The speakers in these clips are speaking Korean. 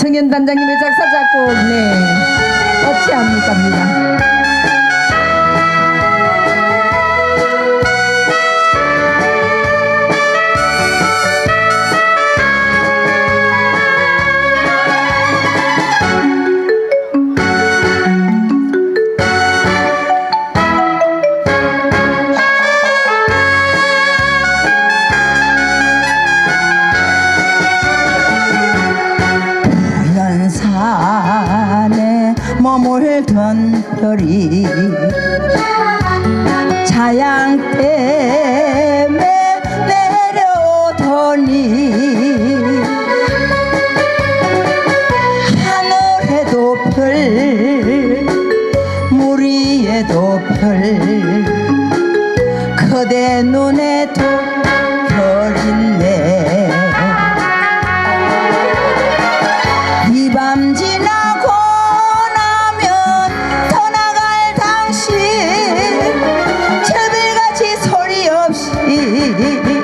성현 단장님의 작사 작곡 네 어찌합니까입니다. 연산에 머물던 별이 자양 댐에 내려오더니 하늘에도 별 무리에도 별 그대 눈에도 별 있네 hey, hey.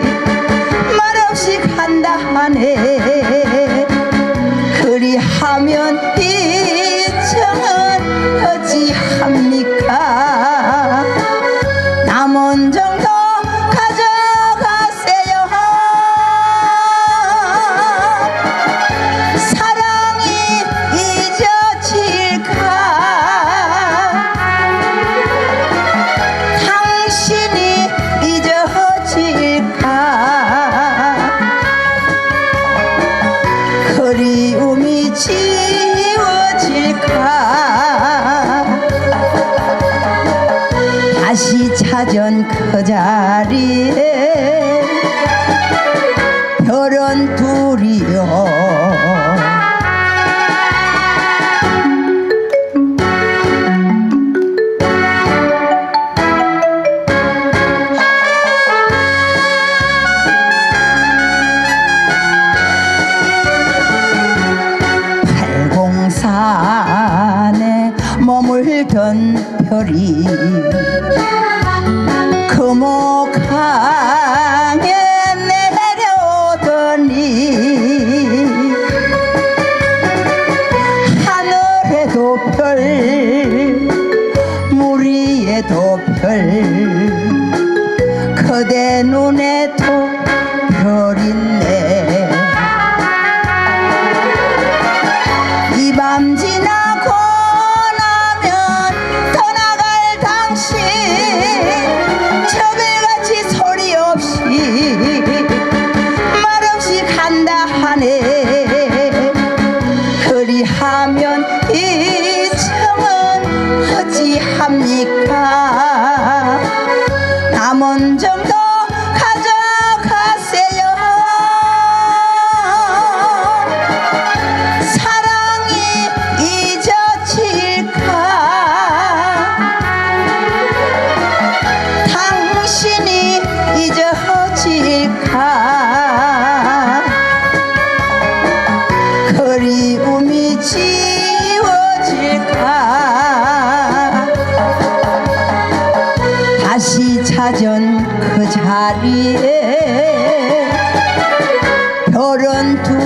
찾은 그 자리에 별은 둘이요. 팔공산에 머물던 별이 友か 어찌합니까 남은 정도 가져가세요. 사랑이 잊어질까? 당신이 잊어질까? 그리움이 지 다시 찾은 그 자리에 별은 두